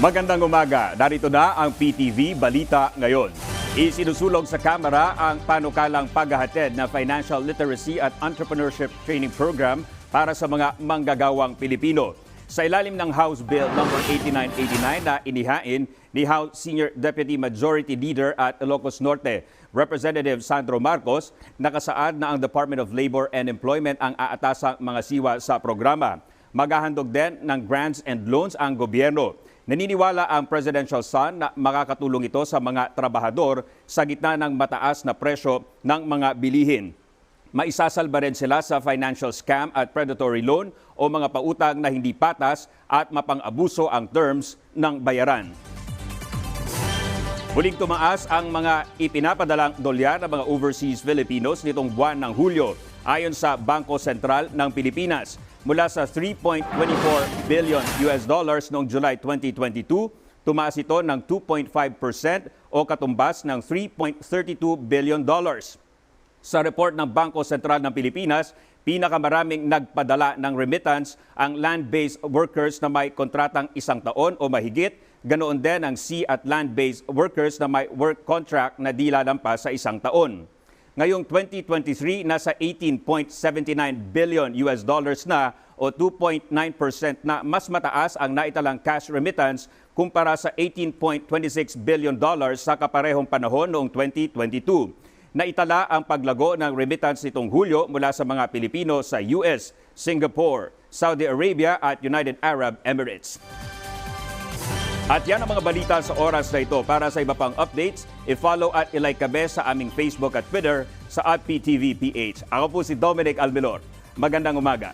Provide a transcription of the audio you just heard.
Magandang umaga. Narito na ang PTV Balita ngayon. Isinusulog sa Kamara ang panukalang paghahatid na Financial Literacy at Entrepreneurship Training Program para sa mga manggagawang Pilipino. Sa ilalim ng House Bill No. 8989 na inihain ni House Senior Deputy Majority Leader at Ilocos Norte, Representative Sandro Marcos, nakasaad na ang Department of Labor and Employment ang aatasang mga siwa sa programa. Maghahandog din ng grants and loans ang gobyerno. Naniniwala ang Presidential Son na makakatulong ito sa mga trabahador sa gitna ng mataas na presyo ng mga bilihin. Maisasalba rin sila sa financial scam at predatory loan o mga pautang na hindi patas at mapang-abuso ang terms ng bayaran. Muling tumaas ang mga ipinapadalang dolyar ng mga overseas Filipinos nitong buwan ng Hulyo ayon sa Bangko Sentral ng Pilipinas mula sa 3.24 billion US dollars noong July 2022 tumaas ito ng 2.5% o katumbas ng 3.32 billion dollars. Sa report ng Bangko Sentral ng Pilipinas, pinakamaraming nagpadala ng remittance ang land-based workers na may kontratang isang taon o mahigit, ganoon din ang sea at land-based workers na may work contract na di lalampas sa isang taon. Ngayong 2023, nasa 18.79 billion US dollars na o 2.9% na mas mataas ang naitalang cash remittance kumpara sa 18.26 billion dollars sa kaparehong panahon noong 2022. Naitala ang paglago ng remittance nitong Hulyo mula sa mga Pilipino sa US, Singapore, Saudi Arabia at United Arab Emirates. At yan ang mga balita sa oras na ito. Para sa iba pang updates, i-follow at ilike kami sa aming Facebook at Twitter sa PTVPH. Ako po si Dominic Almelor. Magandang umaga.